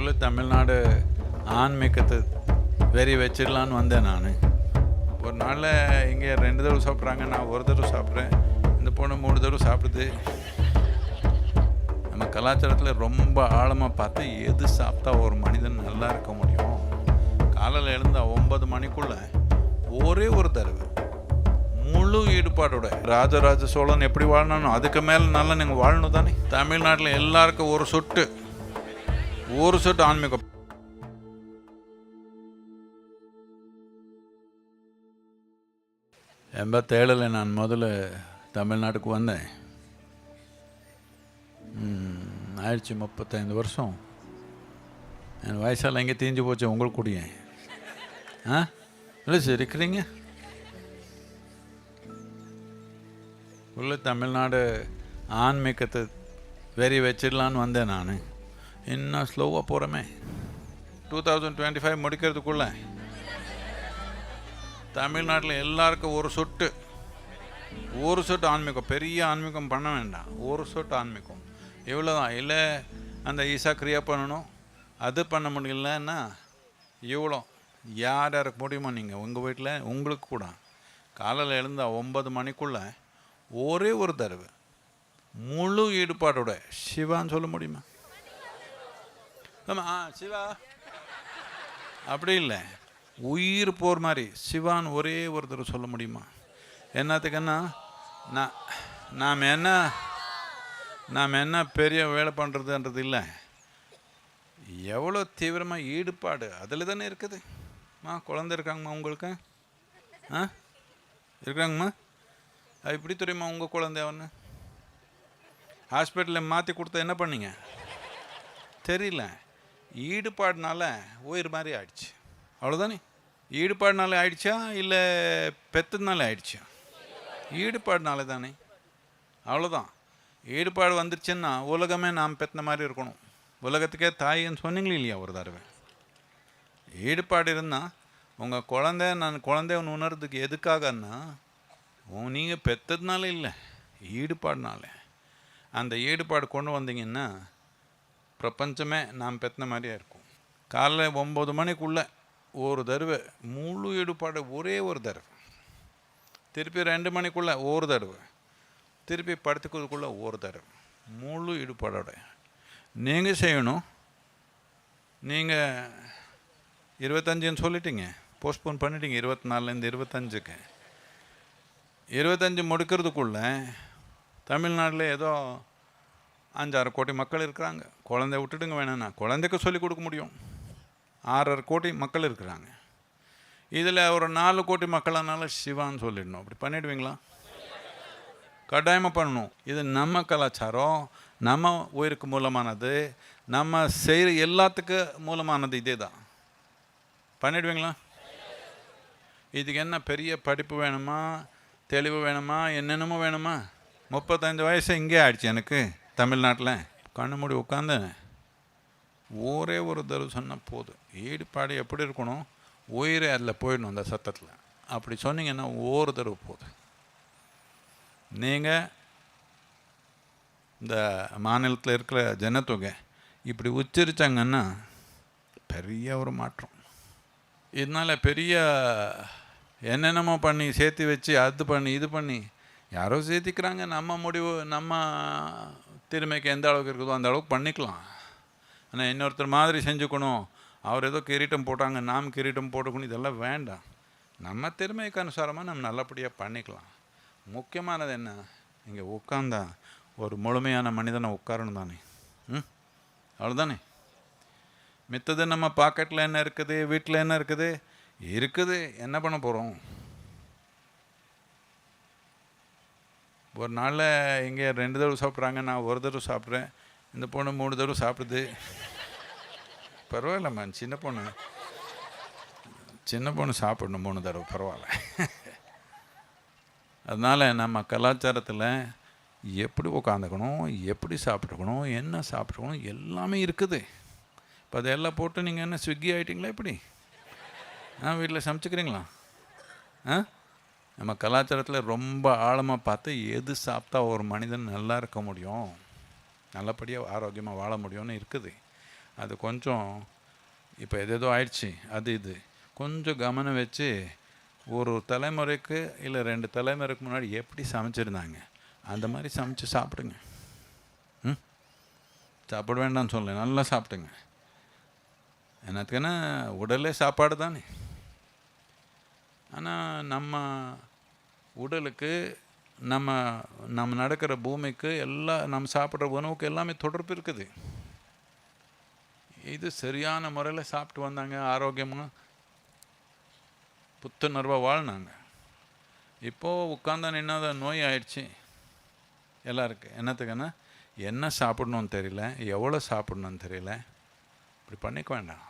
உள்ள தமிழ்நாடு ஆன்மீகத்தை வெறி வச்சிடலான்னு வந்தேன் நான். ஒரு நாளில் இங்கே ரெண்டு தடவை சாப்பிட்றாங்க நான் ஒரு தடவை சாப்பிட்றேன் இந்த பொண்ணு மூணு தடவை சாப்பிடுது. நம்ம கலாச்சாரத்தில் ரொம்ப ஆழமாக பார்த்து எது சாப்பிட்டா ஒரு மனிதன் நல்லா இருக்க முடியும்? காலையில் எழுந்தா ஒன்பது மணிக்குள்ள ஒரே ஒரு தடவை முழு ஈடுபாடோட ராஜராஜ சோழன் எப்படி வாழணும் அதுக்கு மேலே நல்லா நீங்கள் வாழணும் தானே? தமிழ்நாட்டில் எல்லாருக்கும் ஒரு சொட்டு. ஒரு சொட்டு ஆன்மீகம் எண்பத்தேழில் நான் முதல்ல தமிழ்நாட்டுக்கு வந்தேன். ஆயிடுச்சு முப்பத்தைந்து வருஷம். என் வயசால் எங்கே தீஞ்சு போச்சு உங்களுக்கு கூடிய? ஆ? இல்லை சார் இருக்கிறீங்க? உள்ள தமிழ்நாடு ஆன்மீகத்தை வெறி வச்சிடலான்னு வந்தேன் நான். இன்னும் ஸ்லோவாக போகிறோமே டூ தௌசண்ட் டுவெண்ட்டி ஃபைவ் முடிக்கிறதுக்குள்ள தமிழ்நாட்டில் எல்லாருக்கும் ஒரு சொட்டு. ஒரு சொட்டு ஆன்மீகம் பெரிய ஆன்மீகம் பண்ண வேண்டாம். ஒரு சொட்டு ஆன்மீகம். இவ்வளோதான் இல்லை அந்த ஈஸா கிரியா பண்ணணும். அது பண்ண முடியலன்னா இவ்வளோ. யார் யாருக்கு முடியுமோ நீங்கள் உங்கள் வீட்டில் உங்களுக்கு கூட. காலையில் எழுந்தா ஒன்பது மணிக்குள்ளே ஒரே ஒரு தடவை முழு ஈடுபாடோட சிவான்னு சொல்ல முடியுமா? ஆமாம் ஆ சிவா. அப்படி இல்லை. உயிர் போகிற மாதிரி சிவான் ஒரே ஒருத்தர் சொல்ல முடியுமா? என்னத்துக்குன்னா நான் நாம் என்ன நாம் என்ன பெரிய வேலை பண்ணுறதுன்றது இல்லை. எவ்வளோ தீவிரமாக ஈடுபாடு அதில் தானே இருக்குது. மா குழந்தை இருக்காங்கம்மா உங்களுக்கு? ஆ? இருக்காங்கம்மா? அது இப்படி தெரியுமா உங்கள் குழந்தை அவனு? ஹாஸ்பிட்டலில் மாற்றி கொடுத்தா என்ன பண்ணீங்க? தெரியல. ஈடுபாடுனால உயிர் மாதிரி ஆயிடுச்சு. அவ்வளோதானே ஈடுபாடுனால ஆயிடுச்சா? இல்லை பெத்ததுனால ஆயிடுச்சா? ஈடுபாடுனால தானே. அவ்வளோதான் ஈடுபாடு வந்துருச்சுன்னா உலகமே நாம் பெத்தின மாதிரி இருக்கணும். உலகத்துக்கே தாயின்னு சொன்னீங்களே இல்லையா ஒரு தடவை? ஈடுபாடு இருந்தால் உங்கள் குழந்தை நான் குழந்தைய உணர்றதுக்கு எதுக்காகன்னா நீங்கள் பெத்ததுனால இல்லை ஈடுபாடுனால. அந்த ஈடுபாடு கொண்டு வந்தீங்கன்னா பிரபஞ்சமே நாம் பெத்தின மாதிரியே இருக்கும். காலைல ஒம்பது மணிக்குள்ளே ஒரு தடவை முழு ஈடுபாடு ஒரே ஒரு தடவை. திருப்பி ரெண்டு மணிக்குள்ளே ஒரு தடவை. திருப்பி படுத்துக்கிறதுக்குள்ளே ஒரு தடவை. முழு ஈடுபாடோட நீங்கள் செய்யணும். நீங்கள் இருபத்தஞ்சுன்னு சொல்லிட்டீங்க. போஸ்ட்போன் பண்ணிட்டீங்க. இருபத்தி நாலுலேருந்து இருபத்தஞ்சுக்கு. இருபத்தஞ்சு முடிக்கிறதுக்குள்ளே தமிழ்நாட்டில் ஏதோ அஞ்சாறு கோடி மக்கள் இருக்கிறாங்க. குழந்தை விட்டுடுங்க வேணாண்ணா குழந்தைக்கு சொல்லிக் கொடுக்க முடியும். ஆறரை கோடி மக்கள் இருக்கிறாங்க. இதில் ஒரு நாலு கோடி மக்களானால சிவான்னு சொல்லிடணும். அப்படி பண்ணிடுவீங்களா? கட்டாயமாக பண்ணணும். இது நம்ம கலாச்சாரம். நம்ம உயிருக்கு மூலமானது. நம்ம செய்கிற எல்லாத்துக்கு மூலமானது இதே தான் பண்ணிடுவீங்களா? இதுக்கு என்ன பெரிய படிப்பு வேணுமா? தெளிவு வேணுமா? என்னென்னமோ வேணுமா? முப்பத்தஞ்சு வயசு இங்கே ஆயிடுச்சு எனக்கு. தமிழ்நாட்டில் கண்ணு மூடி உட்காந்து ஒரே ஒரு தடவை சொன்னால் போதும். ஈடுபாடு எப்படி இருக்கணும்? உயிரே அதில் போயிடணும் அந்த சத்தத்தில். அப்படி சொன்னீங்கன்னா ஒரு தடவை போதும். நீங்கள் இந்த மாநிலத்தில் இருக்கிற ஜனத்தொகை இப்படி உச்சரித்தாங்கன்னா பெரிய ஒரு மாற்றம். இதனால் பெரிய என்னென்னமோ பண்ணி சேர்த்து வச்சு அது பண்ணி இது பண்ணி யாரோ சேர்த்திக்கிறாங்க. நம்ம முடிவு நம்ம திறமைக்கு எந்த அளவுக்கு இருக்குதோ அந்த அளவுக்கு பண்ணிக்கலாம். ஆனால் இன்னொருத்தர் மாதிரி செஞ்சுக்கணும். அவர் ஏதோ கிரீட்டம் போட்டாங்க நாம் கிரீட்டம் போட்டுக்கணும் இதெல்லாம் வேண்டாம். நம்ம திறமைக்கு அனுசாரமாக நம்ம நல்லபடியாக பண்ணிக்கலாம். முக்கியமானது என்ன? இங்கே உட்காந்தா ஒரு முழுமையான மனிதனை உட்காரணும் தானே. ம்? அவ்வளோதானே மித்தது நம்ம பாக்கெட்டில் என்ன இருக்குது வீட்டில் என்ன இருக்குது? இருக்குது. என்ன பண்ண போகிறோம் ஒரு நாளில் இங்கே ரெண்டு தடவை சாப்பிட்றாங்க நான் ஒரு தடவை சாப்பிட்றேன். இந்த பொண்ணு மூணு தடவை சாப்பிடுது. பரவாயில்லம்மா சின்ன பொண்ணு. சின்ன பொண்ணு சாப்பிடணும் மூணு தடவை. பரவாயில்ல. அதனால் நம்ம கலாச்சாரத்தில் எப்படி உட்காந்துக்கணும் எப்படி சாப்பிட்டுக்கணும் என்ன சாப்பிட்டுக்கணும் எல்லாமே இருக்குது. இப்போ அதெல்லாம் போட்டு நீங்கள் என்ன ஸ்விக்கி ஆகிட்டீங்களா எப்படி? ஆ வீட்டில் சமைச்சிக்கிறீங்களா? ஆ? நம்ம கலாச்சாரத்தில் ரொம்ப ஆழமாக பார்த்து எது சாப்பிட்டா ஒரு மனிதன் நல்லா இருக்க முடியும் நல்லபடியாக ஆரோக்கியமாக வாழ முடியும்னு இருக்குது. அது கொஞ்சம் இப்போ எதேதோ ஆயிடுச்சு அது இது. கொஞ்சம் கவனம் வச்சு ஒரு தலைமுறைக்கு இல்லை ரெண்டு தலைமுறைக்கு முன்னாடி எப்படி சமைச்சிருந்தாங்க அந்த மாதிரி சமைச்சு சாப்பிடுங்க. ம்? சாப்பிட வேண்டாம்னு சொல்ல நல்லா சாப்பிடுங்க. என்னத்துக்குன்னா உடலே சாப்பாடு தானே. ஆனால் நம்ம உடலுக்கு நம்ம நம்ம நடக்கிற பூமிக்கு எல்லாம் நம்ம சாப்பிட்ற உணவுக்கு எல்லாமே தொடர்பு இருக்குது. இது சரியான முறையில் சாப்பிட்டு வந்தாங்க ஆரோக்கியமாக புத்துணர்வாக வாழ்னாங்க இப்போது உட்காந்தா நின்னாத நோய் ஆயிடுச்சு. எல்லாருக்கு என்னத்துக்குன்னா என்ன சாப்பிடணும்னு தெரியல எவ்வளோ சாப்பிடணும்னு தெரியல. இப்படி பண்ணிக்க வேண்டாம்.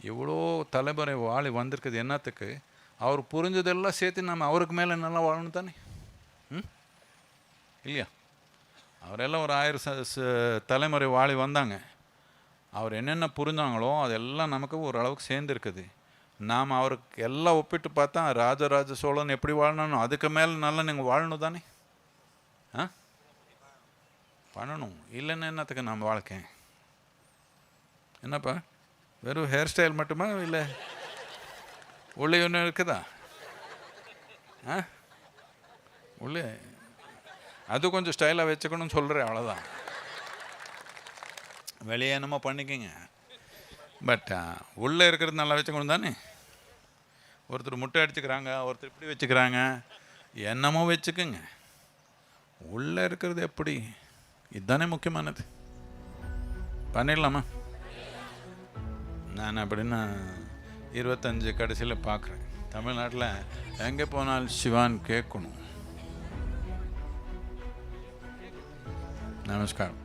இவ்வளோ தலைமுறை வாழி வந்திருக்குது என்னத்துக்கு? அவர் புரிஞ்சதெல்லாம் சேர்த்து நம்ம அவருக்கு மேலே நல்லா வாழணும் தானே? ம்? இல்லையா? அவரெல்லாம் ஒரு ஆயிரம் தலைமுறை வாழி வந்தாங்க. அவர் என்னென்ன புரிஞ்சாங்களோ அதெல்லாம் நமக்கு ஓரளவுக்கு சேர்ந்துருக்குது. நாம் அவருக்கு எல்லாம் ஒப்பிட்டு பார்த்தா ராஜராஜ சோழன் எப்படி வாழணும் அதுக்கு மேலே நல்லா நீங்கள் வாழணும் தானே? ஆ? பண்ணணும். இல்லைன்னு என்னத்துக்கு நம்ம வாழ்க்கை? என்னப்பா? வெறும் ஹேர் ஸ்டைல் மட்டுமா இல்லை உள்ளே ஒன்றும் இருக்குதா? ஆ? உள்ளே. அது கொஞ்சம் ஸ்டைலாக வச்சுக்கணும்னு சொல்கிறேன் அவ்வளோதான் வெளியே என்னமோ பண்ணிக்கங்க. பட் உள்ளே இருக்கிறது நல்லா வச்சுக்கணும் தானே? ஒருத்தர் முட்டை அடிச்சுக்கிறாங்க ஒருத்தர் இப்படி வச்சுக்கிறாங்க. என்னமோ வச்சுக்குங்க. உள்ளே இருக்கிறது எப்படி? இதுதானே முக்கியமானது. பண்ணிடலாமா? நான் அப்படின்னா இருபத்தஞ்சு கடைசியில் பார்க்குறேன். தமிழ்நாட்டில் எங்கே போனாலும் சிவான் கேட்கணும். நமஸ்காரம்.